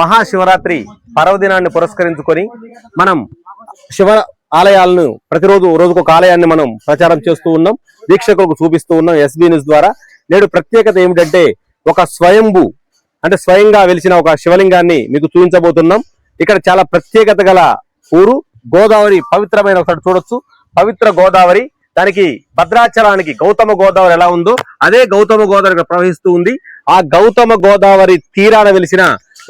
మహాశివరాత్రి పర్వదినాన్ని పురస్కరించుకొని మనం శివ ఆలయాలను ప్రతిరోజు రోజుకు ఒక ఆలయాన్ని మనం ప్రచారం చేస్తూ ఉన్నాం. వీక్షకులకు చూపిస్తూ ఉన్నాం ఎస్బీ న్యూస్ ద్వారా. నేడు ప్రత్యేకత ఏమిటంటే ఒక స్వయంభు అంటే స్వయంగా వెలిసిన ఒక శివలింగాన్ని మీకు చూపించబోతున్నాం. ఇక్కడ చాలా ప్రత్యేకత గల ఊరు గోదావరి పవిత్రమైన ఒకటి చూడొచ్చు. పవిత్ర గోదావరి దానికి భద్రాచలానికి గౌతమ గోదావరి ఎలా ఉందో అదే గౌతమ గోదావరి ప్రవహిస్తూ ఉంది. ఆ గౌతమ గోదావరి తీరాన వెలిసిన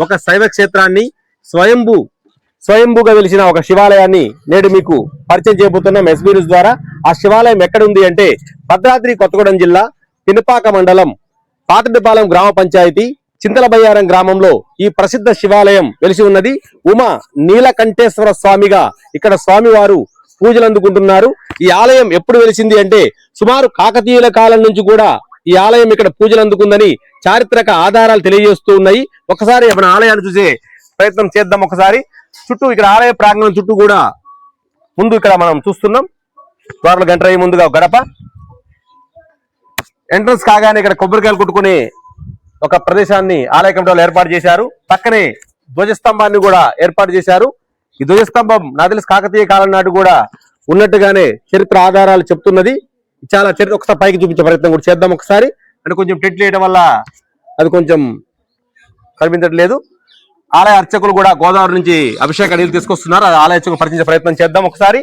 ఒక శైవ క్షేత్రాన్ని స్వయంభూ స్వయంభూగా వెలిసిన ఒక శివాలయాన్ని నేడు మీకు పరిచయం చేయబోతున్నాం ఎస్బీ న్యూస్ ద్వారా. ఆ శివాలయం ఎక్కడ ఉంది అంటే భద్రాద్రి కొత్తగూడెం జిల్లా పినపాక మండలం పాతడిపాలెం గ్రామ పంచాయతీ చింతలబయ్యారం గ్రామంలో ఈ ప్రసిద్ధ శివాలయం వెలిసి ఉన్నది. ఉమా నీలకంఠేశ్వర స్వామిగా ఇక్కడ స్వామివారు పూజలు అందుకుంటున్నారు ఈ ఆలయం ఎప్పుడు వెలిసింది అంటే సుమారు కాకతీయుల కాలం నుంచి కూడా ఈ ఆలయం ఇక్కడ పూజలు అందుకుందని చారిత్రక ఆధారాలు తెలియజేస్తూ ఉన్నాయి. ఒకసారి మన ఆలయాన్ని చూసే ప్రయత్నం చేద్దాం ఒకసారి. చుట్టూ ఇక్కడ ఆలయ ప్రాంగణం చుట్టూ కూడా ముందు ఇక్కడ మనం చూస్తున్నాం. ద్వారాల గంట ముందుగా ఒక గడప. ఎంట్రన్స్ కాగానే ఇక్కడ కొబ్బరికాయలు కొట్టుకునే ఒక ప్రదేశాన్ని ఆలయ కమిటీ ఏర్పాటు చేశారు. పక్కనే ధ్వజస్తంభాన్ని కూడా ఏర్పాటు చేశారు. ఈ ధ్వజస్తంభం నా తెలిసి కాకతీయ కాలం నాటి కూడా ఉన్నట్టుగానే చరిత్ర ఆధారాలు చెప్తున్నది. చాలా చరిత్ర ఒకసారి పైకి చూపించే ప్రయత్నం కూడా చేద్దాం ఒకసారి. అంటే కొంచెం టెట్లు వేయడం వల్ల అది కొంచెం కనిపించట్లేదు ఆలయ అర్చకులు కూడా గోదావరి నుంచి అభిషేక నీళ్ళు తీసుకొస్తున్నారు. అది ఆలయ అర్చకులు పరిచయించే ప్రయత్నం చేద్దాం ఒకసారి.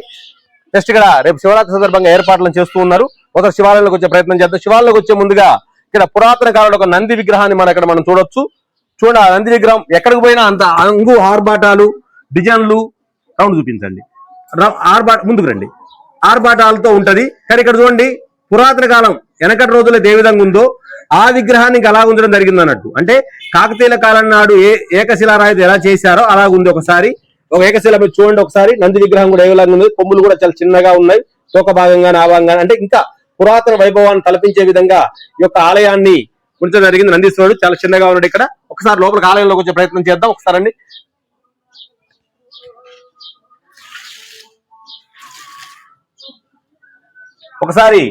నెక్స్ట్ ఇక్కడ రేపు శివరాత్రి సందర్భంగా ఏర్పాట్లను చేస్తూ ఉన్నారు. ఒకసారి శివాలయంలోకి వచ్చే ప్రయత్నం చేద్దాం. శివాలయంలోకి వచ్చే ముందుగా ఇక్కడ పురాతన కాలంలో ఒక నంది విగ్రహాన్ని మనం ఇక్కడ మనం చూడొచ్చు. చూడ ఆ నంది విగ్రహం ఎక్కడికి పోయినా అంత అంగు ఆర్బాటాలు డిజైన్లు రౌండ్ చూపించండి. ఆర్బాట్ ఆర్బాట ముందుకు రండి. ఆర్భాటాలతో ఉంటది. కానీ ఇక్కడ చూడండి పురాతన కాలం వెనకటి రోజుల్లో ఏ విధంగా ఉందో ఆ విగ్రహాన్ని అలా ఉంచడం జరిగింది అన్నట్టు. అంటే కాకతీయుల కాలం నాడు ఏ ఏకశిలారాయితో ఎలా చేశారో అలా ఉంది ఒకసారి. ఒక ఏకశిల మీరు చూడండి ఒకసారి. నంది విగ్రహం కూడా ఏ విధంగా ఉంది? కొమ్ములు కూడా చాలా చిన్నగా ఉన్నాయి. తోక భాగంగా నాభాగంగా అంటే ఇంకా పురాతన వైభవాన్ని తలపించే విధంగా ఈ యొక్క ఆలయాన్ని ఉంచడం జరిగింది. నందీశ్వరుడు చాలా చిన్నగా ఉన్నాడు ఇక్కడ. ఒకసారి లోపలికి ఆలయంలోకి వచ్చే ప్రయత్నం చేద్దాం. ఒకసారి అండి ఒకసారి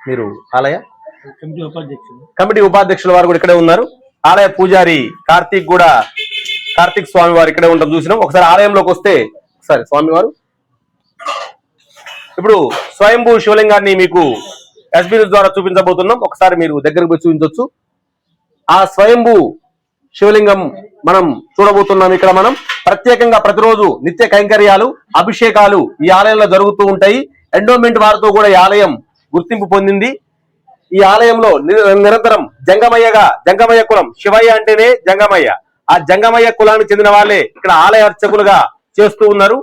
మీరు ఆలయ కమిటీ ఉపాధ్యక్షుల. వారు కూడా ఇక్కడే ఉన్నారు. ఆలయ పూజారి కార్తీక్ కూడా కార్తీక్ స్వామి వారు ఇక్కడే ఉంటాం చూసినాం. ఒకసారి ఆలయంలోకి వస్తే ఒకసారి స్వామి వారు. ఇప్పుడు స్వయంభూ శివలింగాన్ని మీకు ఎస్బీ ద్వారా చూపించబోతున్నాం. ఒకసారి మీరు దగ్గరకు పోయి చూపించవచ్చు ఆ స్వయంభూ శివలింగం మనం చూడబోతున్నాం ఇక్కడ మనం. ప్రత్యేకంగా ప్రతిరోజు నిత్య కైంకర్యాలు అభిషేకాలు ఈ ఆలయంలో జరుగుతూ ఉంటాయి. ఎండోమెంట్ వారితో కూడా ఈ ఆలయం గుర్తింపు పొందింది. ఈ ఆలయంలో నిరంతరం జంగమయ్యగా జంగమయ్య కులం శివయ్య అంటేనే జంగమయ్య. ఆ జంగమయ్య కులానికి చెందిన వాళ్ళే ఇక్కడ ఆలయ అర్చకులుగా చేస్తూ ఉన్నారు.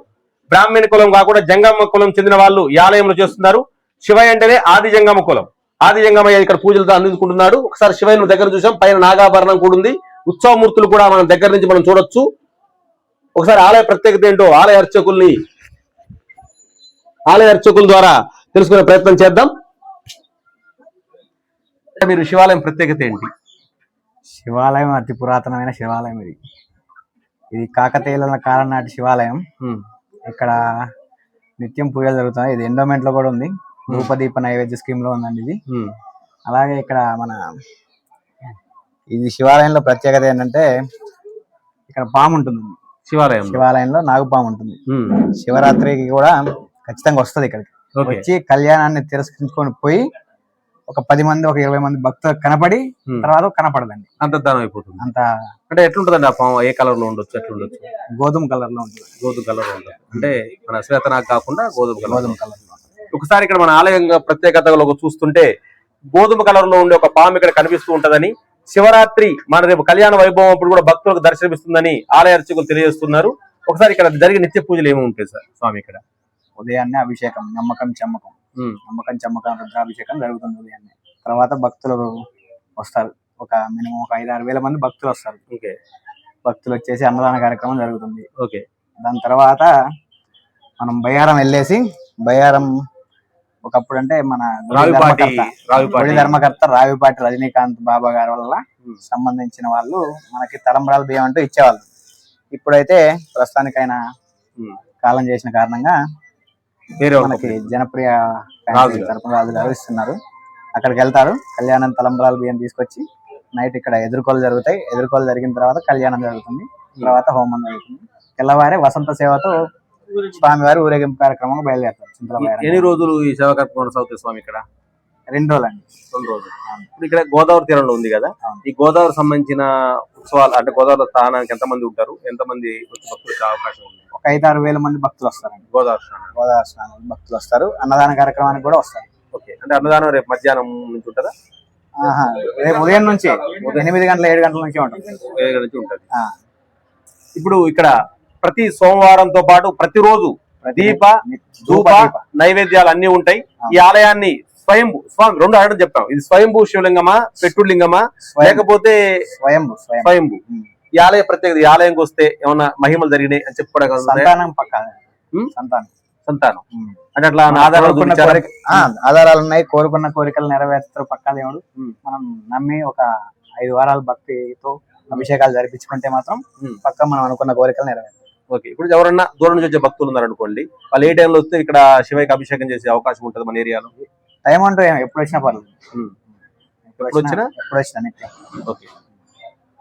బ్రాహ్మణ కులం కాకుండా జంగమ్మ కులం చెందిన వాళ్ళు ఈ ఆలయంలో చేస్తున్నారు. శివయ్య అంటేనే ఆది జంగమ కులం. ఆది జంగమయ్య ఇక్కడ పూజలతో అందించుకుంటున్నాడు. ఒకసారి శివయ్యను దగ్గర చూసాం పైన నాగాభరణం కూడా ఉంది. ఉత్సవమూర్తులు కూడా మనం దగ్గర నుంచి మనం చూడొచ్చు. ఒకసారి ఆలయ ప్రత్యేకత ఏంటో ఆలయ అర్చకుల్ని ఆలయ అర్చకుల ద్వారా తెలుసుకునే ప్రయత్నం చేద్దాం. మీరు శివాలయం ప్రత్యేకత ఏంటి? శివాలయం అతి పురాతనమైన శివాలయం ఇది. ఇది కాకతీయుల కాలం నాటి శివాలయం. ఇక్కడ నిత్యం పూజలు జరుగుతున్నాయి. ఇది ఎండోమెంట్లో కూడా ఉంది. ధూపదీప నైవేద్య స్కీమ్లో ఉందండి ఇది. అలాగే ఇక్కడ మన ఇది శివాలయంలో ప్రత్యేకత ఏంటంటే ఇక్కడ పాము ఉంటుంది. శివాలయం శివాలయంలో నాగుపాము ఉంటుంది. శివరాత్రికి కూడా ఖచ్చితంగా వస్తుంది ఇక్కడికి. వచ్చి కళ్యాణాన్ని తిరస్కరించుకొని పోయి ఒక పది మంది ఒక ఇరవై మంది భక్తులకు కనపడి తర్వాత కనపడదండి. అంతర్ధానం అయిపోతుంది. అంత అంటే ఎట్లుంటదండి ఆ పాము? ఏ కలర్లో ఉండొచ్చు ఎట్లుండొచ్చు? గోధుమ కలర్లో ఉంటుంది. గోధుమ కలర్లో ఉంటుంది. అంటే మన శ్వేతనాగ్ కాకుండా గోధుమ కలర్ గోధుమ కలర్లో ఉంటుంది. ఒకసారి ఇక్కడ మన ఆలయం ప్రత్యేకతలో చూస్తుంటే గోధుమ కలర్లో ఉండే ఒక పాము ఇక్కడ కనిపిస్తూ ఉంటదని శివరాత్రి మన రేపు కళ్యాణ వైభవం అప్పుడు కూడా భక్తులకు దర్శనమిస్తుందని ఆలయ అర్చకులు తెలియజేస్తున్నారు. ఒకసారి ఇక్కడ జరిగే నిత్య పూజలు ఏమి ఉంటాయి సార్? స్వామి ఇక్కడ ఉదయాన్నే అభిషేకం నమ్మకం చమ్మకం. నమ్మకం చమ్మకం రుద్రాభిషేకం జరుగుతుంది ఉదయాన్నే. తర్వాత భక్తులు వస్తారు. ఒక మినిమం ఒక ఐదు ఆరు వేల మంది భక్తులు వస్తారు. ఓకే. భక్తులు వచ్చేసి అన్నదాన కార్యక్రమం జరుగుతుంది. ఓకే. దాని తర్వాత మనం బయ్యారం వెళ్ళేసి బయ్యారం ఒకప్పుడు అంటే మన గుడి ధర్మకర్త, రావిపాటి గుడి ధర్మకర్త రావిపాటి రజనీకాంత్ బాబా గారి వల్ల. సంబంధించిన వాళ్ళు మనకి తలంబరాల బియ్యం అంటూ ఇచ్చేవాళ్ళు. ఇప్పుడైతే ప్రస్తుతానికైనా కాలం చేసిన కారణంగా వేరే మనకి జనప్రియ. తరపున రాజు గారు ఇస్తున్నారు అక్కడికి వెళ్తారు. కళ్యాణం తలంబరాల బియ్యం తీసుకొచ్చి నైట్ ఇక్కడ ఎదుర్కోలు జరుగుతాయి. ఎదుర్కోలు జరిగిన తర్వాత కళ్యాణం జరుగుతుంది. తర్వాత హోమం జరుగుతుంది. తెల్లవారే వసంత సేవతో స్వామివారి ఊరేగింపు కార్యక్రమం బయలుదేరుతారు. ఎన్ని రోజులు ఈ సేవా కార్యక్రమం స్వామి ఇక్కడ? రెండు రోజులండి. రెండు రోజులు. ఇప్పుడు ఇక్కడ గోదావరి తీరంలో ఉంది కదా. ఈ గోదావరి సంబంధించిన ఉత్సవాలు అంటే గోదావరి స్థానానికి ఎంతమంది ఉంటారు? ఎంతమంది వచ్చి భక్తులు అవకాశం ఉంది? ఒక ఐదు ఆరు వేల మంది భక్తులు వస్తారండి. గోదావరి స్నానం గోదావరి స్నానం భక్తులు వస్తారు. అన్నదాన కార్యక్రమానికి కూడా వస్తారు. ఓకే. అంటే అన్నదానం రేపు మధ్యాహ్నం నుంచి ఉంటుందా. రేపు ఉదయం నుంచి ఎనిమిది గంటల ఏడు గంటల నుంచి ఉంటుంది. ఏడు నుంచి ఉంటుంది. ఇప్పుడు ఇక్కడ ప్రతి సోమవారంతో పాటు ప్రతిరోజు దీప ధూప దీప. నైవేద్యాలు అన్ని ఉంటాయి. ఈ ఆలయాన్ని స్వయంభూ స్వామి రెండు అడగడం చెప్పాం ఇది స్వయంభూ శివలింగమా పెట్టుడు లింగమా స్వయం- లేకపోతే స్వయం స్వయం. స్వయంభూ. ఉమ్. ఈ ఆలయ ప్రత్యేకత ఈ ఆలయంకి వస్తే ఏమన్నా మహిమలు జరిగినాయి అని చెప్పుకోవడం సంతానం పక్క? సంతానం. అంటే అట్లా ఆధారాలు ఆధారాలు ఉన్నాయి. కోరుకున్న కోరికలు నెరవేరుస్తారు పక్కా దేవుడు. మనం నమ్మి ఒక ఐదు వారాల భక్తితో అభిషేకాలు జరిపించుకుంటే మాత్రం. పక్క మనం అనుకున్న కోరికలు నెరవేరుతాయి ఓకే ఇప్పుడు ఎవరన్నా దూరం నుంచి వచ్చే భక్తులు ఉన్నారు అనుకోండి వాళ్ళు ఏ టైంలో వస్తే ఇక్కడ శివయ్యకి అభిషేకం చేసే అవకాశం ఉంటుంది మన ఏరియాలో? టైం అంటూ ఎప్పుడు వచ్చినా పర్లేదు. ఉమ్. ఎప్పుడు ఎప్పుడు వచ్చినా? వచ్చినా? ఎప్పుడు వచ్చినా నిత్యం ఓకే.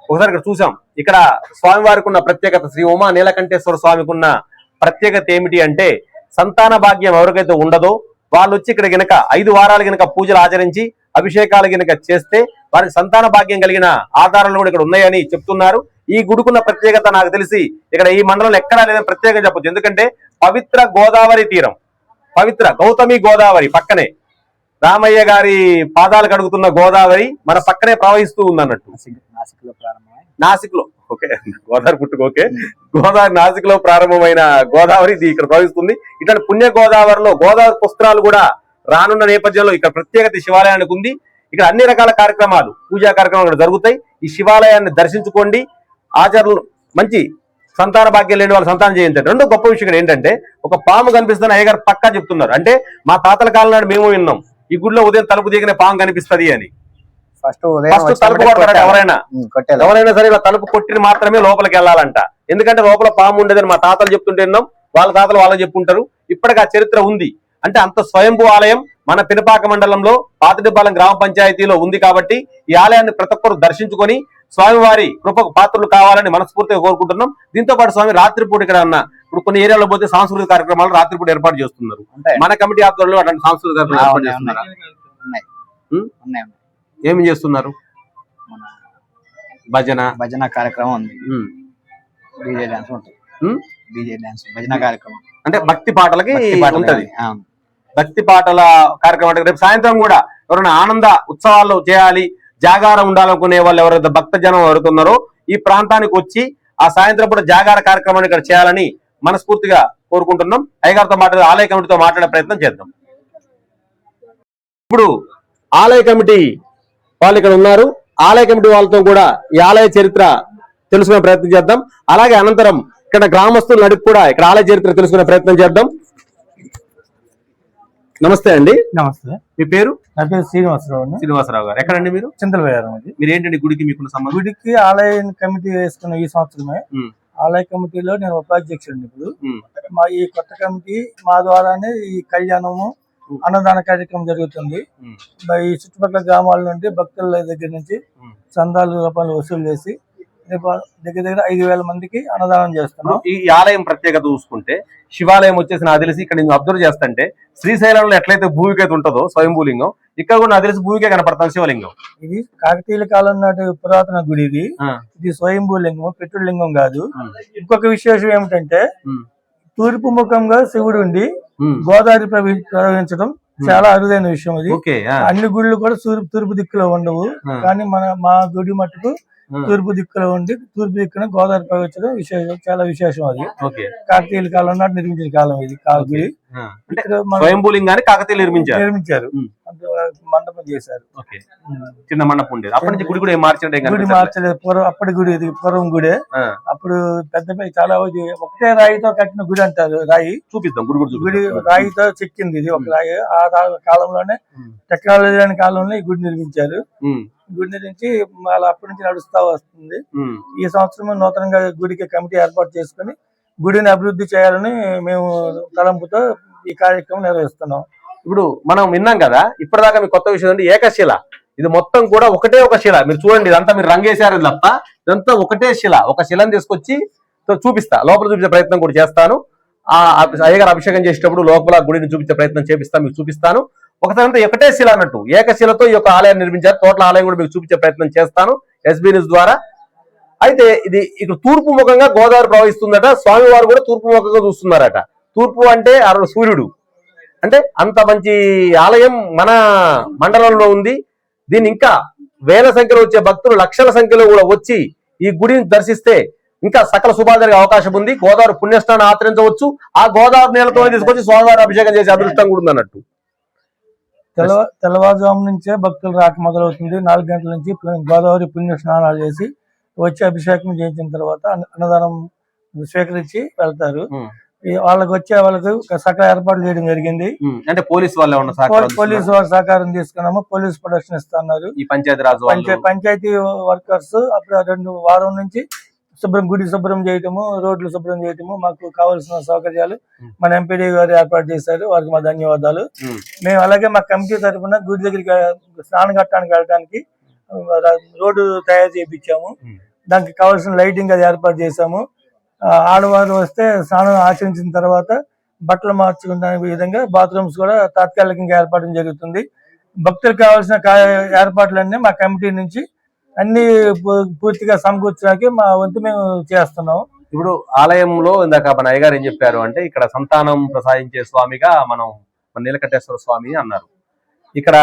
ఒకసారి ఇక్కడ చూసాం. ఇక్కడ స్వామివారికి ఉన్న ప్రత్యేకత శ్రీ ఉమా నీలకంఠేశ్వర స్వామికి ఉన్న ప్రత్యేకత ఏమిటి అంటే సంతాన భాగ్యం ఎవరికైతే ఉండదో వాళ్ళు వచ్చి ఇక్కడ గనక ఐదు వారాలు గనక పూజలు ఆచరించి అభిషేకాలు గనక చేస్తే వారికి సంతాన భాగ్యం కలిగిన ఆధారాలు కూడా ఇక్కడ ఉన్నాయని చెప్తున్నారు. ఈ గుడికున్న ప్రత్యేకత నాకు తెలిసి ఇక్కడ ఈ మండలంలో ఎక్కడా లేదని ప్రత్యేకంగా చెప్పొచ్చు. ఎందుకంటే పవిత్ర గోదావరి తీరం. పవిత్ర గౌతమి గోదావరి పక్కనే. రామయ్య గారి పాదాలు కడుగుతున్న గోదావరి మన పక్కనే ప్రవహిస్తూ ఉందన్నట్టు. నాసిక్ నాసిక్లో ఓకే. గోదావరి పుట్టుకు ఓకే. గోదావరి నాసిక్లో ప్రారంభమైన గోదావరి ఇది ఇక్కడ ప్రవహిస్తుంది. ఇట్లాంటి పుణ్య గోదావరిలో గోదావరి పుస్త్రాలు కూడా రానున్న నేపథ్యంలో ఇక్కడ ప్రత్యేకత శివాలయానికి ఉంది. ఇక్కడ అన్ని రకాల కార్యక్రమాలు పూజా కార్యక్రమాలు ఇక్కడ జరుగుతాయి. ఈ శివాలయాన్ని దర్శించుకోండి. ఆచారాలు మంచి సంతాన భాగ్యం లేని వాళ్ళు సంతానం చేయించారు రెండో గొప్ప విషయం ఏంటంటే ఒక పాము కనిపిస్తున్న అయ్యగారు పక్కా చెప్తున్నారు. అంటే మా తాతల కాలం నాడు మేము విన్నాం. ఈ గుడిలో ఉదయం తలుపు దిగిన పాము కనిపిస్తది అని. ఫస్ట్ తలుపు. ఎవరైనా. ఎవరైనా సరే ఇలా తలుపు కొట్టిన మాత్రమే లోపలికి వెళ్ళాలంట. ఎందుకంటే లోపల పాము ఉండేదని మా తాతలు చెప్తుంటే విన్నాం. వాళ్ళ తాతలు వాళ్ళని చెప్పుంటారు. ఇప్పటికి ఆ చరిత్ర ఉంది. అంటే అంత స్వయంభూ ఆలయం మన పినపాక మండలంలో పాతడిపాలెం గ్రామ పంచాయతీలో ఉంది కాబట్టి ఈ ఆలయాన్ని ప్రతి ఒక్కరు దర్శించుకొని స్వామివారి కృపకు పాత్రలు కావాలని మనస్ఫూర్తిగా కోరుకుంటున్నాం. దీంతో పాటు స్వామి రాత్రిపూట ఇక్కడ ఉన్న ఇప్పుడు కొన్ని ఏరియాలో పోతే సాంస్కృతిక కార్యక్రమాలు రాత్రిపూట ఏర్పాటు చేస్తున్నారు. మన కమిటీ ఆధ్వర్యంలో అట్లాంటి సాంస్కృతిక కార్యక్రమాలు చేస్తున్నారు. ఏమి చేస్తున్నారు? భజన. భజన కార్యక్రమం ఉంది. డీజే డాన్స్ ఉంటుంది? డీజే డాన్స్ భజన కార్యక్రమం. అంటే భక్తి పాటలకి ఉంటది. భక్తి పాటల కార్యక్రమం రేపు సాయంత్రం కూడా ఎవరైనా ఆనంద ఉత్సవాల్లో చేయాలి జాగారం ఉండాలనుకునే వాళ్ళు ఎవరైతే భక్త జనం ఎవరుతున్నారో ఈ ప్రాంతానికి వచ్చి ఆ సాయంత్రం పూట జాగార కార్యక్రమాన్ని ఇక్కడ చేయాలని మనస్ఫూర్తిగా కోరుకుంటున్నాం. అయ్యగారితో మాట్లాడే ఆలయ కమిటీతో మాట్లాడే ప్రయత్నం చేద్దాం. ఇప్పుడు ఆలయ కమిటీ వాళ్ళు ఇక్కడ ఉన్నారు. ఆలయ కమిటీ వాళ్ళతో కూడా ఈ ఆలయ చరిత్ర తెలుసుకునే ప్రయత్నం చేద్దాం. అలాగే అనంతరం ఇక్కడ గ్రామస్తులు నడిపి కూడా ఇక్కడ ఆలయ చరిత్ర తెలుసుకునే ప్రయత్నం చేద్దాం. నమస్తే అండి. నమస్తే. మీ పేరు? నా పేరు శ్రీనివాసరావు శ్రీనివాసరావు గారు. ఎక్కడండి మీరు? చింతలవేయారం మీరు ఏంటండి గుడికి మీకున్న సంబంధం? గుడికి ఆలయ కమిటీ వేసుకున్న ఈ సంవత్సరమే. ఆలయ కమిటీలో నేను ఉపాధ్యక్షుడిని ఇప్పుడు. మా ఈ కొత్త కమిటీ మా ద్వారానే ఈ కళ్యాణము. అన్నదాన కార్యక్రమం జరుగుతుంది. ఈ చుట్టుపక్కల గ్రామాల నుండి భక్తుల దగ్గర నుంచి. చందాలు రూపాయలు వసూలు చేసి దగ్గర దగ్గర ఐదు వేల మందికి అన్నదానం చేస్తున్నాం ఈ ఆలయం ప్రత్యేకత చూసుకుంటే శివాలయం వచ్చేసి నాకు తెలిసి ఇక్కడ నేను అబ్జర్వ్ చేస్తుంటే శ్రీశైలంలో ఎట్లయితే భూమికైతే ఉంటుందో స్వయంభూలింగం ఇక్కడ కూడా నాకు తెలిసి భూమికే కనపడతాను శివలింగం ఇది కాకతీయుల కాలం నాటి పురాతన గుడి ఇది. ఇది స్వయంభూ లింగం పెట్టుడు లింగం కాదు. ఇంకొక విశేషం ఏమిటంటే. తూర్పు ముఖంగా శివుడు ఉండి. గోదావరి ప్రవహి ప్రవహించడం చాలా అరుదైన విషయం అది. అన్ని గుళ్ళు కూడా తూర్పు తూర్పు దిక్కులో ఉండవు. కానీ మన మా గుడి మట్టుకు. తూర్పు దిక్కులో ఉండి తూర్పు దిక్కున గోదావరి ప్రవహించడం విశేషం చాలా విశేషం అది. కాకతీయుల కాలం నాటి నిర్మించిన కాలం ఇది కా గుడి ఆ. అంటే ఇక్కడ మన స్వయంభూలింగాన్ని కాకతీయులు నిర్మించారు. నిర్మించారు. మండపం చేశారు. చిన్న మండపం ఉండేది. అప్పటి నుంచి గుడి కూడా ఏం గుడి. మార్చలేదు. పూర్వం అప్పటి గుడి ఇది పూర్వం గుడే. అప్పుడు పెద్ద చాలా ఒకటే రాయితో కట్టిన గుడి అంటారు రాయి. చూపిద్దాం గుడి గుడి రాయితో చెక్కింది ఇది ఒక రాయి. ఆ కాలంలోనే. టెక్నాలజీ లేని కాలంలో ఈ గుడి నిర్మించారు. గుడి నుంచి మళ్ళీ అప్పటి నుంచి నడుస్తా వస్తుంది. ఈ సంవత్సరం నూతనంగా గుడికి కమిటీ ఏర్పాటు చేసుకుని గుడిని అభివృద్ధి చేయాలని మేము తలంపుతో ఈ కార్యక్రమం నిర్వహిస్తున్నాం. ఇప్పుడు మనం విన్నాం కదా ఇప్పటిదాకా మీ కొత్త విషయం ఏంటి ఏకశిల. ఇది మొత్తం కూడా ఒకటే ఒక శిల. మీరు చూడండి ఇదంతా మీరు రంగేశారు తప్ప ఇదంతా ఒకటే శిల. ఒక శిలను తీసుకొచ్చి చూపిస్తా. లోపల చూపించే ప్రయత్నం కూడా చేస్తాను. ఆ అయ్యగారు అభిషేకం చేసేటప్పుడు లోపల గుడిని చూపించే ప్రయత్నం చేపిస్తాను మీకు చూపిస్తాను. ఒకసారి ఒకటే శిల అన్నట్టు. ఏకశిలతో ఈ యొక్క ఆలయాన్ని నిర్మించారు. టోటల్ ఆలయం కూడా మీకు చూపించే ప్రయత్నం చేస్తాను. ఎస్బీ న్యూస్ ద్వారా. అయితే ఇది ఇక్కడ తూర్పు ముఖంగా గోదావరి ప్రవహిస్తుందట. స్వామివారు కూడా తూర్పు ముఖంగా చూస్తున్నారట. తూర్పు అంటే ఆ సూర్యుడు. అంటే అంత మంచి ఆలయం మన మండలంలో ఉంది. దీన్ని ఇంకా వేల సంఖ్యలో వచ్చే భక్తులు లక్షల సంఖ్యలో కూడా వచ్చి ఈ గుడిని దర్శిస్తే ఇంకా సకల శుభాలు జరిగే అవకాశం ఉంది. గోదావరి పుణ్యస్నానం ఆచరించవచ్చు. ఆ గోదావరి నీళ్ళతో తీసుకొచ్చి స్వామివారి అభిషేకం చేసే అదృష్టం కూడా ఉంది తెల్లవ తెల్లవారుజాము నుంచే భక్తులు రాక మొదలవుతుంది. నాలుగు గంటల నుంచి గోదావరి పుణ్య స్నానాలు చేసి వచ్చి అభిషేకం చేయించిన తర్వాత అన్న- అన్నదానం స్వీకరించి వెళ్తారు. వాళ్ళకి వచ్చే వాళ్ళకి సకల ఏర్పాట్లు చేయడం జరిగింది. అంటే పోలీస్ వాళ్ళు పోలీసు వారి సహకారం తీసుకున్నాము. పోలీస్ ప్రొటెక్షన్ ఇస్తున్నారు ఈ పంచాయతీ రాజు వాళ్ళు. పంచాయ పంచాయతీ వర్కర్స్ అప్పుడు రెండు వారం నుంచి శుభ్రం గుడి శుభ్రం చేయటము రోడ్లు శుభ్రం చేయటము మాకు కావాల్సిన సౌకర్యాలు. మన ఎంపీడీ గారు ఏర్పాటు చేశారు. వారికి మా ధన్యవాదాలు. మేము. అలాగే మా కమిటీ తరఫున గుడి దగ్గరికి స్నానం కట్టడానికి వెళ్ళడానికి రోడ్డు తయారు చేయించాము. దానికి కావాల్సిన లైటింగ్ అది ఏర్పాటు చేశాము. ఆడవారు వస్తే స్నానం ఆచరించిన తర్వాత బట్టలు మార్చుకునే విధంగా బాత్రూమ్స్ కూడా తాత్కాలికంగా ఏర్పాటు జరుగుతుంది. భక్తులకు కావాల్సిన ఏర్పాట్లన్నీ మా కమిటీ నుంచి అన్ని పూర్తిగా సమకూర్చడానికి మా వంతు మేము చేస్తున్నాము. ఇప్పుడు ఆలయంలో ఇందాక మన అయ్యగారు ఏం చెప్పారు అంటే ఇక్కడ సంతానం ప్రసాదించే స్వామిగా మనం మన నీలకంఠేశ్వర స్వామి అన్నారు. ఇక్కడ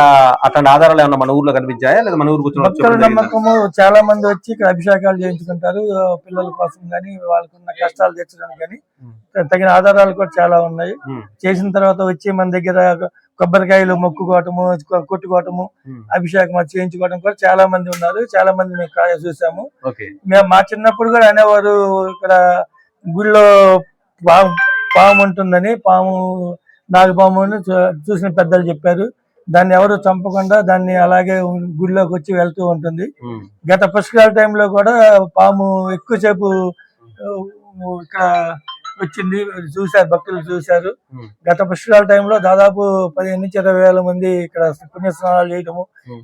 అట్లాంటి ఆధారాలు ఏమన్నా మన ఊర్లో కనిపించాయా? లేదా మన ఊరు కూర్చొని నమ్మకము చాలా మంది వచ్చి ఇక్కడ అభిషేకాలు చేయించుకుంటారు. పిల్లల కోసం కానీ వాళ్ళకున్న కష్టాలు తీర్చడానికి కానీ. తగిన ఆధారాలు కూడా చాలా ఉన్నాయి. చేసిన తర్వాత వచ్చి మన దగ్గర కొబ్బరికాయలు మొక్కుకోవటము కొట్టుకోవటము ఉం. అభిషేకం అది చేయించుకోవడం కూడా చాలా మంది ఉన్నారు. చాలా మంది మేము చూసాము. మేము మా చిన్నప్పుడు కూడా అనేవారు ఇక్కడ గుళ్ళో పాము పాము ఉంటుందని పాము నాగపాము చూసిన పెద్దలు చెప్పారు. దాన్ని ఎవరు చంపకుండా దాన్ని అలాగే గుడిలోకి వచ్చి వెళ్తూ ఉంటుంది. ఉమ్, గత పుష్కరాల టైంలో కూడా పాము ఎక్కువసేపు ఆ, ఇక్కడ వచ్చింది చూశారు భక్తులు చూశారు. గత పుష్కరాల టైంలో దాదాపు పదిహేను నుంచి ఇరవై వేల మంది ఇక్కడ పుణ్యస్నానాలు చేయటము.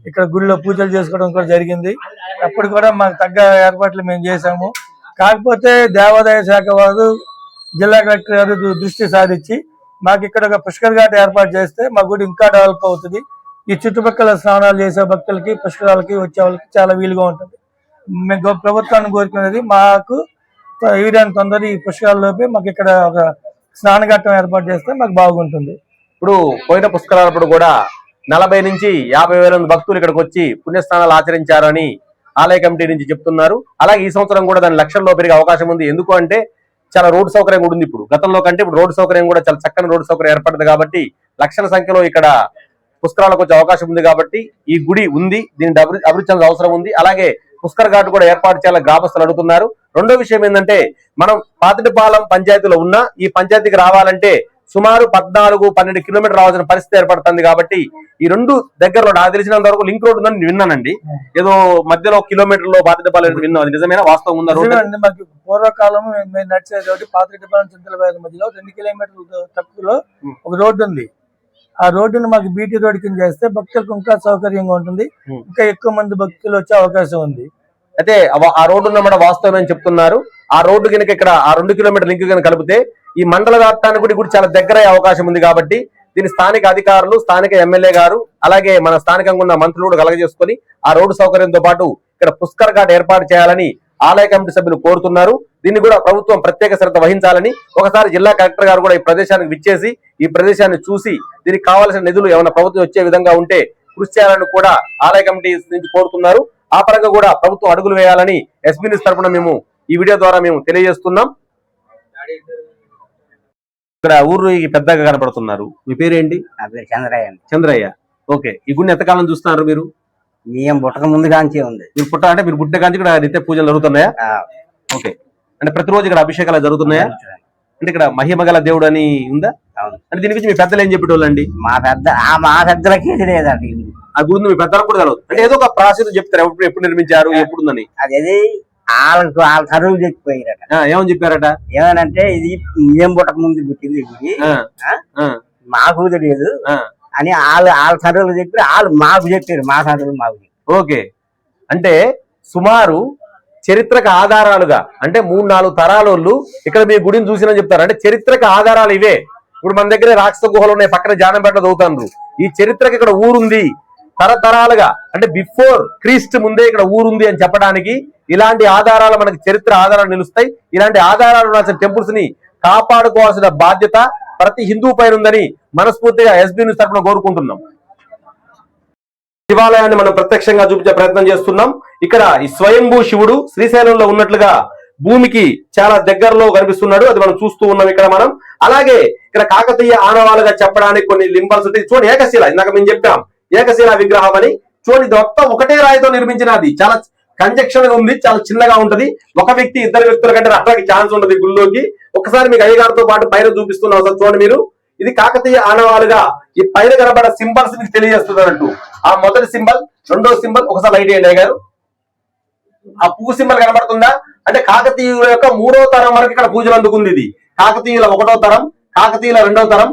ఇక్కడ గుడిలో పూజలు చేసుకోవడం కూడా జరిగింది. అప్పుడు కూడా మాకు తగ్గ ఏర్పాట్లు మేము చేశాము. కాకపోతే దేవాదాయ శాఖ వారు జిల్లా కలెక్టర్ గారు దృష్టి సారించి మాకు ఇక్కడ ఒక పుష్కర్ ఘాట్ ఏర్పాటు చేస్తే మా గుడి ఇంకా డెవలప్ అవుతుంది. ఈ చుట్టుపక్కల స్నానాలు చేసే భక్తులకి పుష్కరాలకి వచ్చే వాళ్ళకి చాలా వీలుగా ఉంటుంది. మేము ప్రభుత్వాన్ని కోరుకునేది మాకు వీడియో తొందర ఈ పుష్కరాల్లోపే మాకు ఇక్కడ ఒక స్నానఘట్టం ఏర్పాటు చేస్తే మాకు బాగుంటుంది. ఇప్పుడు పోయిన పుష్కరాలప్పుడు కూడా నలభై నుంచి యాభై వేల మంది భక్తులు ఇక్కడికి వచ్చి పుణ్యస్నానాలు ఆచరించారని ఆలయ కమిటీ నుంచి చెప్తున్నారు. అలాగే ఈ సంవత్సరం కూడా దాని లక్షల్లో పెరిగే అవకాశం ఉంది. ఎందుకు అంటే చాలా రోడ్డు సౌకర్యం కూడా ఉంది ఇప్పుడు. గతంలో కంటే ఇప్పుడు రోడ్డు సౌకర్యం కూడా చాలా చక్కని రోడ్డు సౌకర్యం ఏర్పడింది కాబట్టి లక్షల సంఖ్యలో ఇక్కడ పుష్కరాలకు వచ్చే అవకాశం ఉంది కాబట్టి ఈ గుడి ఉంది. దీని అభివృద్ధి అభివృద్ధి అవసరం ఉంది. అలాగే పుష్కర్ ఘాట్ కూడా ఏర్పాటు చేయాలని గ్రామస్తులు అడుగుతున్నారు. రెండో విషయం ఏంటంటే మనం పాతిటిపాలెం పంచాయతీలో ఉన్న ఈ పంచాయతీకి రావాలంటే సుమారు పద్నాలుగు పన్నెండు కిలోమీటర్ రావాల్సిన పరిస్థితి ఏర్పడుతుంది కాబట్టి ఈ రెండు దగ్గరలో నాకు తెలిసినంత వరకు లింక్ రోడ్ ఉందని విన్నానండి. ఏదో మధ్యలో కిలోమీటర్లో బాధితపాలెం విన్నాం అది నిజమేనా? వాస్తవం ఉందా రోడ్డు? నిజమేనండి. మాకు పూర్వకాలం మేము నడిచేది ఒకటి చింతలపల్లి మధ్యలో రెండు కిలోమీటర్ల తక్కువలో. ఒక రోడ్డు ఉంది. ఆ రోడ్డును మాకు బీటీ రోడ్ కింద చేస్తే భక్తులకు ఇంకా సౌకర్యంగా ఉంటుంది. ఇంకా ఎక్కువ మంది భక్తులు వచ్చే అవకాశం ఉంది. అయితే ఆ రోడ్డు ఉన్నమాట వాస్తవమే అని చెప్తున్నారు. ఆ రోడ్డు కనుక ఇక్కడ ఆ రెండు కిలోమీటర్ లింక్ కనుక కలిపితే ఈ మండల వ్యాప్తానికి కూడా కూడా చాలా దగ్గర అయ్యే అవకాశం ఉంది కాబట్టి దీని స్థానిక అధికారులు స్థానిక ఎమ్మెల్యే గారు అలాగే మన స్థానికంగా ఉన్న మంత్రులు కూడా కలగజేసుకొని ఆ రోడ్డు సౌకర్యంతో పాటు ఇక్కడ పుష్కర్ ఘాట్ ఏర్పాటు చేయాలని ఆలయ కమిటీ సభ్యులు కోరుతున్నారు. దీన్ని కూడా ప్రభుత్వం ప్రత్యేక శ్రద్ధ వహించాలని ఒకసారి జిల్లా కలెక్టర్ గారు కూడా ఈ ప్రదేశానికి విచ్చేసి ఈ ప్రదేశాన్ని చూసి దీనికి కావాల్సిన నిధులు ఏమైనా ప్రభుత్వం వచ్చే విధంగా ఉంటే కృషి చేయాలని కూడా ఆలయ కమిటీ నుంచి కోరుతున్నారు. ఆ పరంగా కూడా ప్రభుత్వం అడుగులు వేయాలని ఎస్బీ న్యూస్ తరఫున మేము ఈ వీడియో ద్వారా మేము తెలియజేస్తున్నాం. ఇక్కడ ఊరు పెద్దగా కనపడుతున్నారు. మీ పేరేంటి? నా పేరు చంద్రయ్య అండి. చంద్రయ్య. ఓకే. ఈ గుడిని ఎంతకాలం చూస్తున్నారు మీరు? బియ్యం పుట్టక ముందుగాంచే ఉంది. మీరు పుట్ట అంటే మీరు పుట్టిన కాంచి ఇక్కడ నిత్య పూజలు జరుగుతున్నాయా? ఆ, ఓకే. అంటే ప్రతిరోజు ఇక్కడ అభిషేకాలు జరుగుతున్నాయా. అంటే ఇక్కడ మహిమగల దేవుడు అని ఉందా. అంటే దీని గురించి మీ పెద్దలు ఏం చెప్పేటోళ్ళండి? మా పెద్ద ఆ మా పెద్దలకి లేదండి. ఆ గుడి మీ పెద్దలకు కూడా తెలియదు అంటే ఏదో ఒక ప్రాసెస్ చెప్తారు. ఎప్పుడు ఎప్పుడు నిర్మించారు ఎప్పుడు ఉందని అది వాళ్ళకు వాళ్ళ చదువు చెప్పిపోయారట. ఏమని చెప్పారట? ఏమనంటే ఇది బియ్యం పుట్టక ముందు పుట్టింది మాకు తెలియదు. అని వాళ్ళు వాళ్ళ చదువులు చెప్పి వాళ్ళు మాకు చెప్పారు. మా చదువులు మాకు. ఓకే. అంటే సుమారు చరిత్రకు ఆధారాలుగా అంటే మూడు నాలుగు తరాలోళ్ళు ఇక్కడ మీ గుడిని చూసినని చెప్తారు. అంటే చరిత్రకు ఆధారాలు ఇవే. ఇప్పుడు మన దగ్గర రాక్షస గుహలు ఉన్నాయి పక్కన జానంపేట చదువుతాను ఈ చరిత్రకి ఇక్కడ ఊరుంది. తరతరాలుగా అంటే బిఫోర్ క్రీస్ట్ ముందే ఇక్కడ ఊరుంది అని చెప్పడానికి ఇలాంటి ఆధారాలు మనకి చరిత్ర ఆధారాలు నిలుస్తాయి. ఇలాంటి ఆధారాలు ఉండాల్సిన టెంపుల్స్ని కాపాడుకోవాల్సిన బాధ్యత ప్రతి హిందూ పైన ఉందని మనస్ఫూర్తిగా ఎస్బీ న్యూస్ తరఫున కోరుకుంటున్నాం. శివాలయాన్ని మనం ప్రత్యక్షంగా చూపించే ప్రయత్నం చేస్తున్నాం. ఇక్కడ ఈ స్వయంభూ శివుడు శ్రీశైలంలో ఉన్నట్లుగా భూమికి చాలా దగ్గరలో కనిపిస్తున్నాడు. అది మనం చూస్తూ ఉన్నాం ఇక్కడ మనం. అలాగే ఇక్కడ కాకతీయ ఆనవాలుగా చెప్పడానికి కొన్ని లింబల్స్ ఉంటాయి చూడండి ఏకశిల ఇందాక మేము చెప్పాం. ఏకశిల విగ్రహం అని. చూడండి మొత్తం ఒకటే రాయితో నిర్మించినది. చాలా కంజక్షన్గా ఉంది చాలా చిన్నగా ఉంటది. ఒక వ్యక్తి ఇద్దరు వ్యక్తుల కంటే రావడానికి ఛాన్స్ ఉంటది గుళ్ళోకి. ఒకసారి మీకు అయ్యగారితో పాటు పైన చూపిస్తున్నాం సార్ చూడండి మీరు. ఇది కాకతీయ ఆనవాలుగా ఈ పైన కనబడే సింబల్స్ మీకు తెలియజేస్తుంది అన్నట్టు. ఆ మొదటి సింబల్ రెండో సింబల్ ఒకసారి లైట్ చేయండి అయ్యగారు. ఆ పువ్వు సింబల్ కనబడుతుందా? అంటే కాకతీయుల యొక్క మూడో తరం వరకు ఇక్కడ పూజలు అందుకుంది ఇది. కాకతీయుల ఒకటో తరం కాకతీయుల రెండవ తరం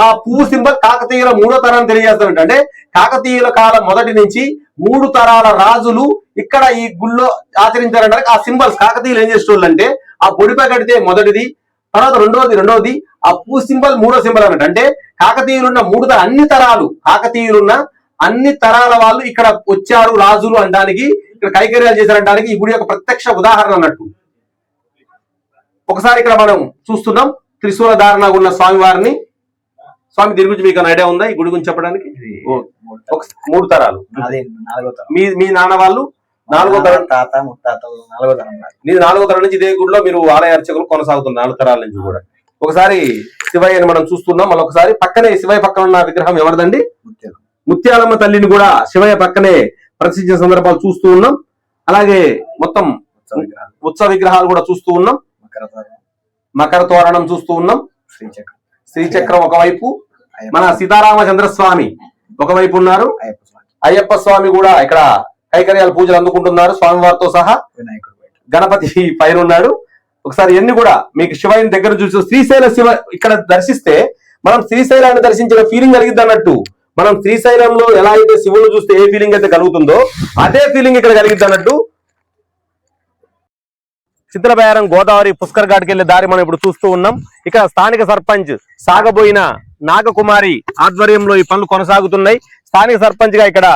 ఆ పువ్వు సింబల్ కాకతీయుల మూడో తరం తెలియజేస్తున్నట్టు అంటే కాకతీయుల కాలం మొదటి నుంచి మూడు తరాల రాజులు ఇక్కడ ఈ గుళ్ళో ఆచరించారంటే ఆ సింబల్స్ కాకతీయులు ఏం చేసేవాళ్ళు అంటే ఆ పొడిపై కడితే మొదటిది తర్వాత రెండోది రెండోది ఆ పూ సింబల్ మూడో సింబల్ అన్నట్టు. అంటే కాకతీయులున్న మూడు తర అన్ని తరాలు కాకతీయులున్న అన్ని తరాల వాళ్ళు ఇక్కడ వచ్చారు రాజులు అనడానికి ఇక్కడ కైకర్యాలు చేశారనడానికి ఈ గుడి యొక్క ప్రత్యక్ష ఉదాహరణ అన్నట్టు. ఒకసారి ఇక్కడ మనం చూస్తున్నాం. త్రిశూల ధారణ ఉన్న స్వామి వారిని స్వామి దీని గురించి మీకు ఐడియా ఉందా? ఈ గుడి గురించి చెప్పడానికి? మూడు తరాలు. అదే నాలుగో తరం. మీ మీ నాన్న వాళ్ళు నాలుగో తరం తాత ముత్తాత నాలుగో తరం. నీది నాలుగో తరం నుంచి ఇదే గుడిలో మీరు ఆలయ అర్చకులు కొనసాగుతున్నారు నాలుగు తరాల నుంచి కూడా. ఒకసారి శివయ్యని మనం చూస్తున్నాం. మళ్ళీ ఒకసారి పక్కనే శివయ్య పక్కన ఉన్న విగ్రహం ఎవరిదండి? ముత్యాలు. ముత్యాలమ్మ తల్లిని కూడా శివయ్య పక్కనే ప్రదర్శించిన సందర్భాలు చూస్తూ ఉన్నాం. అలాగే మొత్తం ఉత్సవ విగ్రహాలు. కూడా చూస్తూ ఉన్నాం. మకర తోరణం చూస్తూ ఉన్నాం. శ్రీచక్రం. శ్రీచక్రం ఒకవైపు మన సీతారామచంద్ర స్వామి ఒకవైపు ఉన్నారు. అయ్యప్ప స్వామి. కూడా ఇక్కడ కైకర్యాల పూజలు అందుకుంటున్నారు. స్వామివారితో సహా వినాయకుడు గణపతి పైన ఉన్నాడు. ఒకసారి ఎన్ని కూడా మీకు శివయ్యని దగ్గర చూసి శ్రీశైల శివ ఇక్కడ దర్శిస్తే మనం శ్రీశైలాన్ని దర్శించిన ఫీలింగ్ కలిగిద్ది అన్నట్టు. మనం శ్రీశైలంలో ఎలా అయితే శివుని చూస్తే ఏ ఫీలింగ్ అయితే కలుగుతుందో అదే ఫీలింగ్ ఇక్కడ కలిగిద్ది అన్నట్టు. చిత్రబేరం గోదావరి పుష్కర్ ఘాట్కి వెళ్ళే దారి మనం ఇప్పుడు చూస్తూ ఉన్నాం. ఇక్కడ స్థానిక సర్పంచ్ సాగబోయిన నాగకుమారి ఆధ్వర్యంలో ఈ పనులు కొనసాగుతున్నాయి. స్థానిక సర్పంచ్గా ఇక్కడ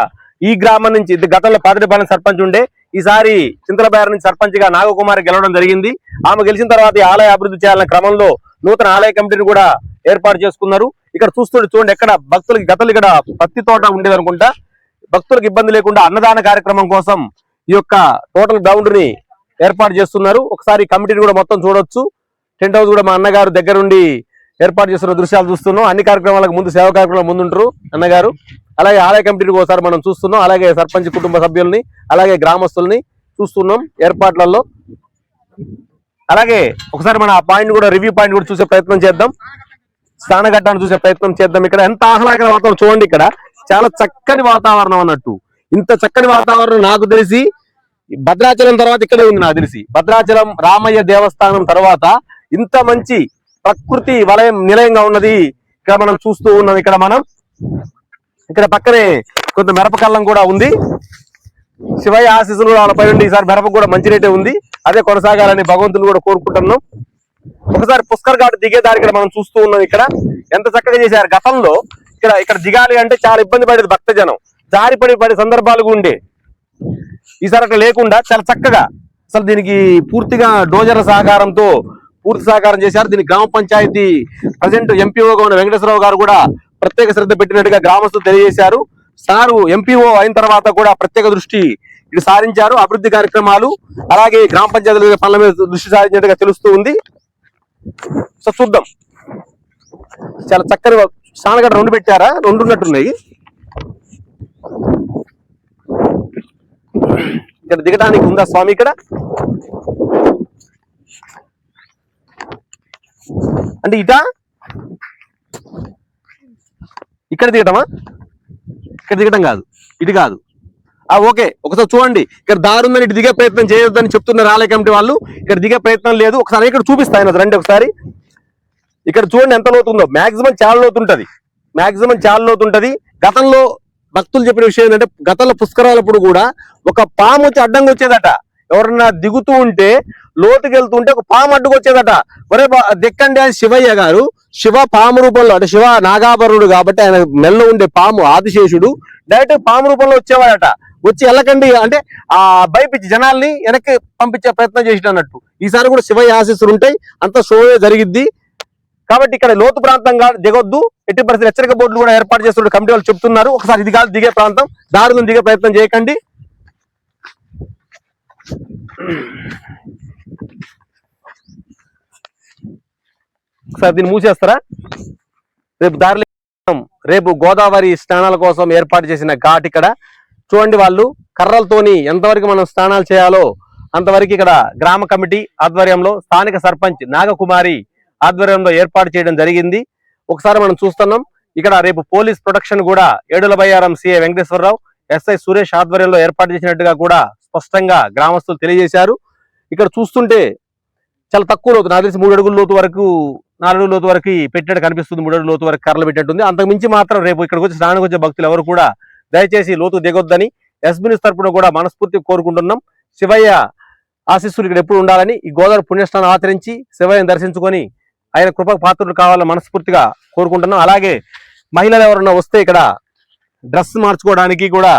ఈ గ్రామం నుంచి గతంలో పాతడిపాలెం సర్పంచ్ ఉండే. ఈసారి చింతలబేర నుంచి సర్పంచ్గా నాగకుమారి గెలవడం జరిగింది. ఆమె గెలిచిన తర్వాత ఈ ఆలయ అభివృద్ధి చేయాలన్న క్రమంలో నూతన ఆలయ కమిటీని కూడా ఏర్పాటు చేసుకున్నారు. ఇక్కడ చూస్తుంటే చూడండి ఎక్కడ భక్తులకి గతలు ఇక్కడ పత్తి తోట ఉండేది అనుకుంటా భక్తులకు ఇబ్బంది లేకుండా అన్నదాన కార్యక్రమం కోసం ఈ యొక్క టోటల్ గ్రౌండ్ని ఏర్పాటు చేస్తున్నారు. ఒకసారి కమిటీని కూడా మొత్తం చూడొచ్చు. టెంట్ హౌస్ కూడా మా అన్నగారు దగ్గరుండి ఏర్పాటు చేస్తున్న దృశ్యాలు చూస్తున్నాం. అన్ని కార్యక్రమాలకు ముందు సేవా కార్యక్రమాలకు ముందుంటారు అన్నగారు. అలాగే ఆలయ కమిటీని ఒకసారి మనం చూస్తున్నాం. అలాగే సర్పంచ్ కుటుంబ సభ్యుల్ని అలాగే గ్రామస్తుల్ని చూస్తున్నాం ఏర్పాట్లలో. అలాగే ఒకసారి మన ఆ పాయింట్ కూడా రివ్యూ పాయింట్ కూడా చూసే ప్రయత్నం చేద్దాం. స్నానఘట్టాన్ని చూసే ప్రయత్నం చేద్దాం. ఇక్కడ ఎంత ఆహ్లాదకర వాతావరణం చూడండి ఇక్కడ. చాలా చక్కని వాతావరణం అన్నట్టు. ఇంత చక్కని వాతావరణం నాకు తెలిసి భద్రాచలం తర్వాత ఇక్కడే ఉంది నాకు తెలిసి. భద్రాచలం రామయ్య దేవస్థానం తర్వాత ఇంత మంచి ప్రకృతి వలయం నిలయంగా ఉన్నది. ఇక్కడ మనం చూస్తూ ఉన్నాం. ఇక్కడ మనం ఇక్కడ పక్కనే కొంత మిరపకల్లం కూడా ఉంది. శివయ్య ఆశీస్సులు వాళ్ళపై ఉండి ఈసారి మిరప కూడా మంచి రేటే ఉంది. అదే కొనసాగాలని భగవంతుని కూడా కోరుకుంటున్నాం. ఒకసారి పుష్కర్ ఘాట్ దిగేదారి ఇక్కడ మనం చూస్తూ ఉన్నాం ఇక్కడ. ఎంత చక్కగా చేశారు. గతంలో ఇక్కడ ఇక్కడ దిగాలి అంటే చాలా ఇబ్బంది పడేది భక్తజనం. జనం జారిపడి పడే సందర్భాలు కూడా ఉండే. ఈసారి అట్లా లేకుండా చాలా చక్కగా అసలు దీనికి పూర్తిగా డోజర్ సహకారంతో పూర్తి సహకారం చేశారు. దీనికి గ్రామ పంచాయతీ ప్రజెంట్ ఎంపీఓగా ఉన్న వెంకటేశ్వరరావు గారు కూడా ప్రత్యేక శ్రద్ధ పెట్టినట్టుగా గ్రామస్తులు తెలియజేశారు. సారు ఎంపీఓ అయిన తర్వాత కూడా ప్రత్యేక దృష్టి ఇటు సారించారు. అభివృద్ధి కార్యక్రమాలు అలాగే గ్రామ పంచాయతీల పనుల మీద దృష్టి సారించినట్టుగా తెలుస్తూ ఉంది. సో చూద్దాం. చాలా చక్కని స్నానగడ్డ రెండు పెట్టారా? రెండు ఉన్నట్టున్నాయి ఇక్కడ దిగడానికి ఉందా స్వామి ఇక్కడ? అంటే ఇటా? ఇక్కడ దిగటమా? ఇక్కడ దిగటం కాదు. ఇటు కాదు. ఆ ఓకే. ఒకసారి చూడండి. ఇక్కడ దారి ఉందని ఇటు దిగే ప్రయత్నం చేయొద్దని చెప్తున్నారు ఆలయ కమిటీ వాళ్ళు ఇక్కడ దిగే ప్రయత్నం లేదు. ఒకసారి ఇక్కడ చూపిస్తాను రండి ఒకసారి. ఇక్కడ చూడండి ఎంత లోతు ఉందో చాలా లోతు మ్యాక్సిమం చాలా లోతుంటది. గతంలో భక్తులు చెప్పిన విషయం ఏంటంటే గతంలో పుష్కరాలప్పుడు కూడా ఒక పాము వచ్చి అడ్డంగా వచ్చేదట. ఎవరన్నా దిగుతూ ఉంటే లోతుకి వెళ్తుంటే ఒక పాము అడ్డుకొచ్చేదట ఒరే బా- దిక్కండి అని శివయ్య గారు శివ పాము రూపంలో అంటే శివ నాగాభరణుడు కాబట్టి ఆయన మెల్ల ఉండే పాము ఆదిశేషుడు డైరెక్ట్ పాము రూపంలో వచ్చేవాడట. వచ్చి వెళ్ళకండి అంటే ఆ భయపించి జనాల్ని వెనక్కి పంపించే ప్రయత్నం చేసిన అన్నట్టు ఈసారి కూడా శివయ్య ఆశీస్సులు ఉంటాయి. అంత షో జరిగిద్ది. కాబట్టి ఇక్కడ లోతు ప్రాంతంగా దిగొద్దు. ఎట్టి పరిస్థితి హెచ్చరిక బోర్డులు కూడా ఏర్పాటు చేస్తున్న కమిటీ వాళ్ళు చెప్తున్నారు. ఒకసారి ఇది కాదు దిగే ప్రాంతం. దారులను దిగే ప్రయత్నం చేయకండి. ఒకసారి దీన్ని మూసేస్తారా? రేపు దారిలో రేపు గోదావరి స్నానాల కోసం ఏర్పాటు చేసిన ఘాట్ ఇక్కడ. చూడండి వాళ్ళు కర్రలతోని ఎంతవరకు మనం స్నానాలు చేయాలో అంతవరకు ఇక్కడ గ్రామ కమిటీ ఆధ్వర్యంలో స్థానిక సర్పంచ్ నాగకుమారి ఆధ్వర్యంలో ఏర్పాటు చేయడం జరిగింది. ఒకసారి మనం చూస్తున్నాం. ఇక్కడ రేపు పోలీస్ ప్రొటెక్షన్ కూడా ఏడుల బయ్యారం సిఐ వెంకటేశ్వరరావు ఎస్ఐ సురేష్ ఆధ్వర్యంలో ఏర్పాటు చేసినట్టుగా కూడా స్పష్టంగా గ్రామస్తులు తెలియజేశారు. ఇక్కడ చూస్తుంటే చాలా తక్కువ లోతు నాకు తెలిసి మూడు అడుగుల లోతు వరకు నాలుగు లోతు వరకు పెట్టినట్టు కనిపిస్తుంది. మూడు అడుగుల లోతు వరకు కర్రలు పెట్టినట్టుంది. అంతకు మించి మాత్రం రేపు ఇక్కడికి వచ్చి స్నానానికి వచ్చే భక్తులు ఎవరు కూడా దయచేసి లోతు దిగొద్దని ఎస్బినిస్ తరపున కూడా మనస్ఫూర్తి కోరుకుంటున్నాం. శివయ్య ఆశీస్సులు ఇక్కడ ఎప్పుడు ఉండాలని. ఈ గోదావరి పుణ్యస్నానం ఆచరించి శివయ్యను దర్శించుకొని ఆయన కృపకు పాత్రులు కావాలని మనస్ఫూర్తిగా కోరుకుంటున్నాం. అలాగే మహిళలు ఎవరన్నా వస్తే ఇక్కడ డ్రెస్ మార్చుకోవడానికి కూడా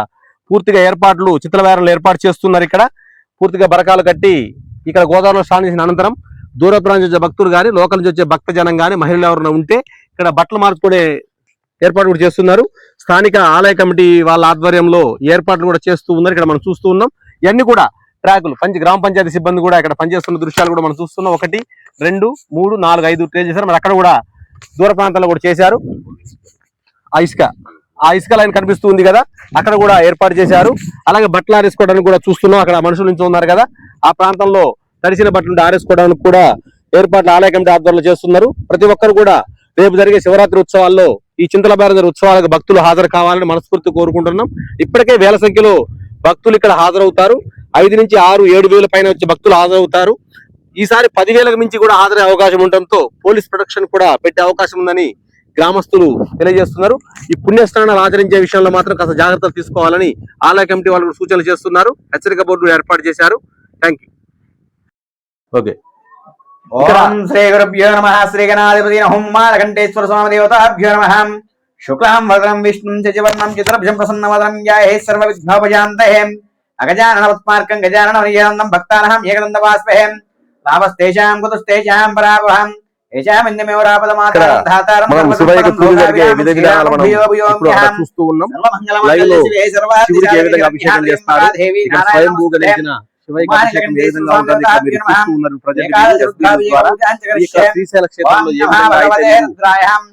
పూర్తిగా ఏర్పాట్లు చిత్రవేరలు ఏర్పాటు చేస్తున్నారు ఇక్కడ. పూర్తిగా బరకాలు కట్టి ఇక్కడ గోదావరిలో స్నానం చేసిన అనంతరం దూర ప్రాంతం వచ్చే భక్తులు కానీ లోకల్ నుంచి వచ్చే భక్త జనం కానీ మహిళలు ఎవరైనా ఉంటే ఇక్కడ బట్టలు మార్చుకునే ఏర్పాటు కూడా చేస్తున్నారు. స్థానిక ఆలయ కమిటీ వాళ్ళ ఆధ్వర్యంలో ఏర్పాట్లు కూడా చేస్తూ ఉన్నారు. ఇక్కడ మనం చూస్తూ ఉన్నాం. ఇవన్నీ కూడా ట్రాకులు. పంచ గ్రామ పంచాయతీ సిబ్బంది కూడా ఇక్కడ పనిచేస్తున్న దృశ్యాలు కూడా మనం చూస్తున్నాం. ఒకటి రెండు మూడు నాలుగు ఐదు ట్రేలు చేశారు. మరి అక్కడ కూడా దూర ప్రాంతాల్లో కూడా చేశారు. ఆ ఇసుక. ఆ ఇసుక లైన్ కనిపిస్తూ ఉంది కదా. అక్కడ కూడా ఏర్పాటు చేశారు. అలాగే బట్టలు ఆరేసుకోవడానికి కూడా చూస్తున్నాం. అక్కడ మనుషులు నుంచి ఉన్నారు కదా. ఆ ప్రాంతంలో తడిసిన బట్టలు ఆరేసుకోవడానికి కూడా ఏర్పాట్లు ఆలయ కమిటీ ఆధ్వర్యంలో చేస్తున్నారు. ప్రతి ఒక్కరు కూడా రేపు జరిగే శివరాత్రి ఉత్సవాల్లో ఈ చింతల బేరదరి ఉత్సవాలకు భక్తులు హాజరు కావాలని మనస్ఫూర్తి కోరుకుంటున్నాం. ఇప్పటికే వేల సంఖ్యలో భక్తులు ఇక్కడ హాజరవుతారు. ఐదు నుంచి ఆరు ఏడు వేల పైన వచ్చే భక్తులు హాజరవుతారు. ఈసారి పదివేలకు మించి కూడా హాజరయ్యే అవకాశం ఉండటంతో పోలీస్ ప్రొటెక్షన్ కూడా పెట్టే అవకాశం ఉందని గ్రామస్తులు తెలియజేస్తున్నారు. ఈ పుణ్యస్నానాలు ఆచరించే విషయంలో మాత్రం కాస్త జాగ్రత్తలు తీసుకోవాలని ఆలయ కమిటీ వాళ్ళు కూడా సూచనలు చేస్తున్నారు. హెచ్చరిక బోర్డు ఏర్పాటు చేశారు. Thank you okay. ఓం శ్రీ గురుభ్యో నమ. శ్రీ గణాధిపతి హుమ్మాలకంఠేశ్వర స్వామి దేవతాభ్యో నమ. శుక్లాం వదనం విష్ణుం చవర్ణం చిత్రభ్యం ప్రసన్న వదనం యాహే సర్వ విఘ్నోపజాంతహే. అగజాననవత్మార్కం గజానన నిజానందం భక్తానహం ఏకదందవాస్మహేం లాభస్తేషాం కుతస్తేషాం పరాభవం మనం శివయ్యకు పూజ జరిగే విధ విధానాలు మనం ఇప్పుడు అక్కడ చూస్తూ ఉన్నాం లైవ్లో శివుడికి ఏ విధంగా అభిషేకం చేస్తారు ఇక్కడ స్వయంభూ గణేశన శివయ్యకి అభిషేకం ఏ విధంగా ఉంటుంది ఇక్కడ మీరు చూస్తూ ఉన్నారు ప్రజెంట్ ద్వారా. ఈ యొక్క శ్రీశైల క్షేత్రంలో ఏ విధంగా అయితే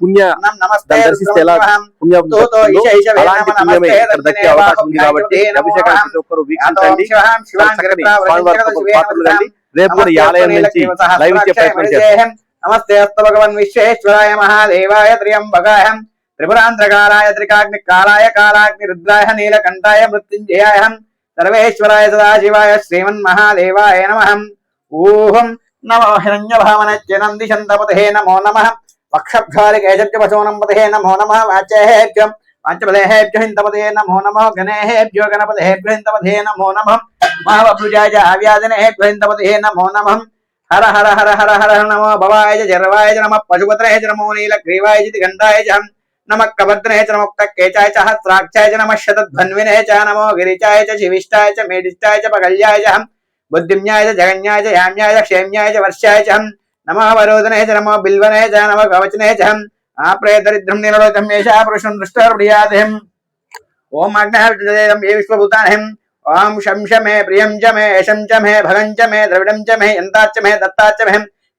పుణ్య దాన్ని దర్శిస్తే ఎలా పుణ్యం దక్కుతుందో, అలాంటి పుణ్యమే ఇక్కడ దక్కే అవకాశం ఉంది కాబట్టి ఈ అభిషేకాన్ని ప్రతి ఒక్కరు వీక్షించండి. చక్కని స్వామివారి పాత్రలు కండి రేపు కూడా ఈ ఆలయం నుంచి లైవ్ ఇచ్చే ప్రయత్నం చేస్తాం నమస్తే అస్త భగవన్ విశ్వేశ్వరాయ మహాదేవాయ త్రియంబకాయ త్రిపురాంధ్రకాలాయ త్రికాగ్ని కాలాయ కాలాగ్ని రుద్రాయ నీలకంఠాయ మృత్యుంజయాయ సర్వేశ్వరాయ సదాశివాయ శ్రీమన్ మహాదేవాయ నమ. ఊహం నమో హిరణ్య భావనత్య నందిశంతపతే నమో. నమ వక్షబ్ధారికేశబ్జ పశూనంపతే నమో నమ. వాచ్యేభ్యం వాచ్యపదేభ్య హింతపతే నమో నమో. గణేభ్యో గణపదేభ్య హింతపతే నమో నమ. మహావభృజాయ ఆవ్యాజనేభ్య హింతపతే నమో నమ. హర హర హర హర హర నమో భవాయ జర్వాయ చ నమ. పశుపత్రయ చ నమో నీలగ్రీవాయ చ జం नम प्रबद्रय च नमोक्त केचाय च हस्त्राक्षाय च नमः शतद्भन्विनय च नमो गिरिचाय च शिविष्टाय च मेडिष्टाय च पगल्याय च हम बुद्धिम्याय च जगन्याय च याम्याय च क्षेम्याय च वर्षाय च हम नमः वरोधनय च नमो बिल्वनय च नमो कवचनय च हम आप्रय दरिद्रम निरोधम पुरुषं ओम अग्नः ये विश्वभूतानहम् ओम शम मे प्रियं च मे यशं च मे भगं च मे द्रविडं च मे यन्ताच्च मे दत्ताच्च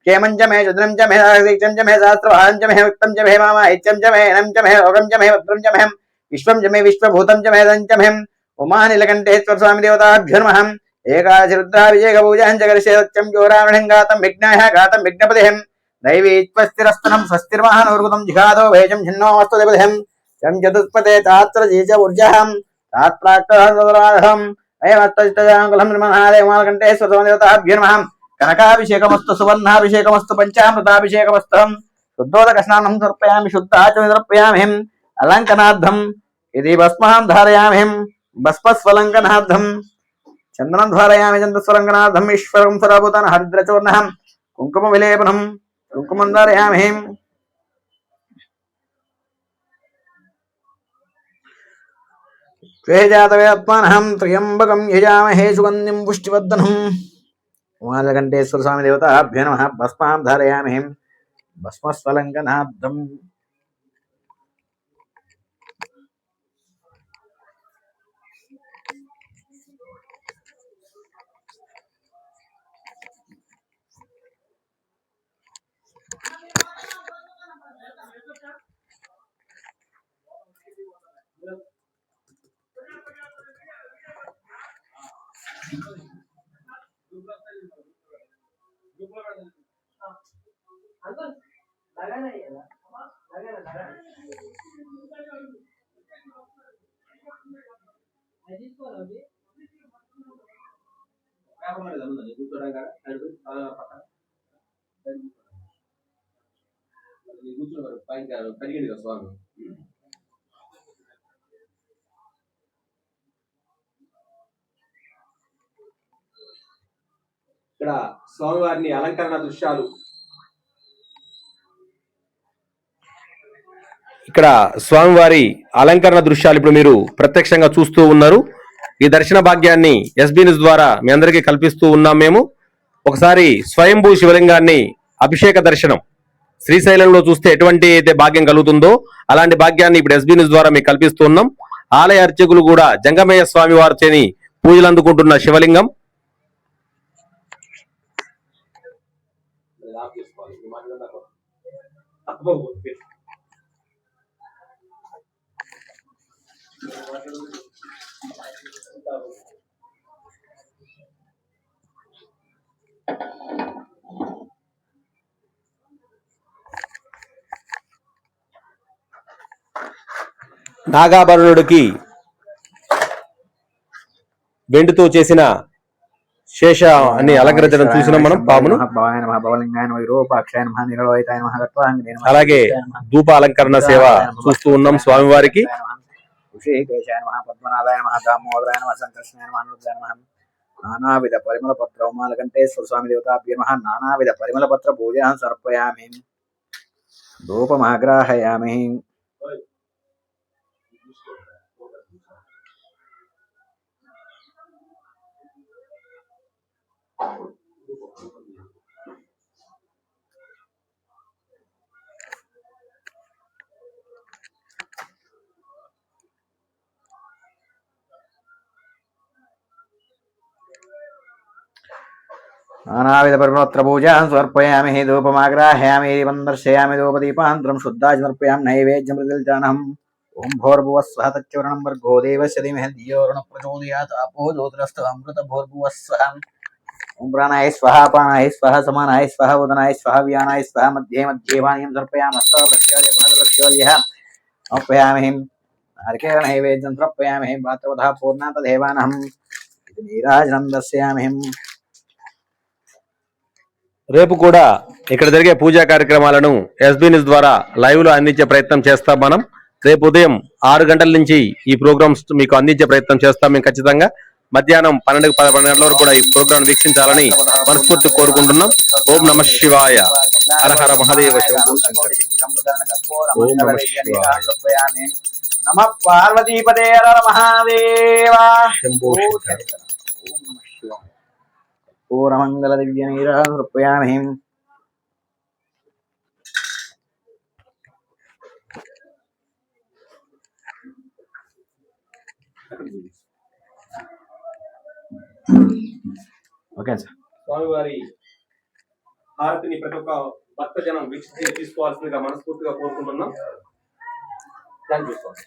చ మే చంద్రం చ మే దీక్షం చ మే సహస్రవాహం చ మే ఉత్తం చ మే మామ ఐత్యం చ మే నం చ మే రోగం చ మే భద్రం చ మే విశ్వం చ మే విశ్వభూతం చ మే దం చ మే ఉమానిలకంఠేశ్వర స్వామి దేవతాభ్యో నమః ఏకాశ రుద్రాభిషేక పూజాం చ కరిష్యే సత్యం జ్యోరావణం గాతం విఘ్నాయ గాతం విఘ్నపదేహం దైవీత్వస్థిరస్తనం స్వస్తిర్మహానూర్గుతం జిఘాదో భేజం భిన్నోమస్తు దేవదేహం యం చతుష్పదే తాత్ర జీజ ఊర్జహం తాత్రాక్తహం అయమత్తజితయాంగులం కనకాభిషేకమస్తు సువర్ణాభిషేకమస్తు పంచామృతాభిషేకమస్తం. శుద్ధోదక స్నానం తర్పయామి శుద్ధాచమి సమర్పయామి అలంకనార్థం. ఇది భస్మహం ధారయామిం భస్మస్వలంకనార్థం. చందనం ధారయామి చంద్రస్వలంకనార్థం ఈశ్వరం సరాభూతాన్ హరిద్రచూర్ణం. కుంకుమ విలేపనం కుంకుమం ధారయామి. వేజాతవేత్మానహం త్ర్యంబకం యజామహే సుగంధిం పుష్టివర్ధనం. ఉమాలకంఠేశ్వర స్వామి దేవత నమ. భస్మాం ధారయామి. భస్మస్వలంకనార్థం స్వామి? ఇక్కడ స్వామివారిని అలంకరణ దృశ్యాలు. ఇక్కడ స్వామివారి అలంకరణ దృశ్యాలు ఇప్పుడు మీరు ప్రత్యక్షంగా చూస్తూ ఉన్నారు. ఈ దర్శన భాగ్యాన్ని ఎస్బీ న్యూస్ ద్వారా మీ అందరికీ కల్పిస్తూ ఉన్నాం మేము. ఒకసారి స్వయంభూ శివలింగాన్ని అభిషేక దర్శనం. శ్రీశైలంలో చూస్తే ఎటువంటి అయితే భాగ్యం కలుగుతుందో అలాంటి భాగ్యాన్ని ఇప్పుడు ఎస్బీ న్యూస్ ద్వారా మీకు కల్పిస్తున్నాం. ఆలయ అర్చకులు కూడా జంగమయ్య స్వామి వారిని పూజలు అందుకుంటున్న శివలింగం. నాగాభరణుడికి వెండితో చేసిన శేష అని అలంకరించడం చూసినాం మనం పామును. అలాగే ధూప అలంకరణ సేవ చూస్తూ ఉన్నాం స్వామివారికి. నానావిధ పరిమళ పత్ర ఉమాలకంఠేశ్వర స్వామి దేవతాభ్య నమ నానావిధ పరిమళ పత్ర పూజాం సమర్పయామి ధూపమాగ్రాహయామి नानाविधपर्वत्र पूजान् समर्पयामि, हि धूपमाग्राहयामि वन्दर्शयामि धूपदीपान्तरं, शुद्धाय समर्पयामि, नैवेद्यं प्रतिलचानहम् ॐ भोर्भुवः सह तच्चूर्णं भर्गो देवस्य धीमहि धियो ऋणप्रचोदयात् आपो ज्योतिरस्तमृतभोर्भुवः सह ఓం ప్రాణాయ స్వహ పానాయ స్వహ సమానాయ స్వహ ఉదనాయ స్వహ వ్యానాయ స్వహ మధ్యే మధ్యే వాణ్యం సమర్పయామి ప్రక్షాళయ పాదప్రక్షాళ్య సమర్పయామి నారికేళ నైవేద్యం సమర్పయామి పాత్రవధ పూర్ణాత దేవానహం ఇది నీరాజనం దర్శయామహిం రేపు కూడా ఇక్కడ జరిగే పూజా కార్యక్రమాలను ఎస్బీ న్యూస్ ద్వారా లైవ్లో అందించే ప్రయత్నం చేస్తాం మనం. రేపు ఉదయం ఆరు గంటల నుంచి ఈ ప్రోగ్రామ్స్ మీకు అందించే ప్రయత్నం చేస్తాం మేము ఖచ్చితంగా. మధ్యాహ్నం పన్నెండు పన్నెండు గంటల వరకు కూడా ఈ ప్రోగ్రామ్ వీక్షించాలని మనస్ఫూర్తి కోరుకుంటున్నాం ఓం నమ శివాయ హర హర మహాదేవ. ఓం నమః శివాయ. నమ పార్వతీపదే హర మహాదేవా శంభో శంకర. పూరమంగళ దివ్య నీరా ఓకే సార్. స్వామివారి హారతిని ప్రతి ఒక్క భక్త జనం వీక్షించి తీసుకోవాల్సిందిగా మనస్ఫూర్తిగా కోరుకుంటున్నాం. Thank you Swamy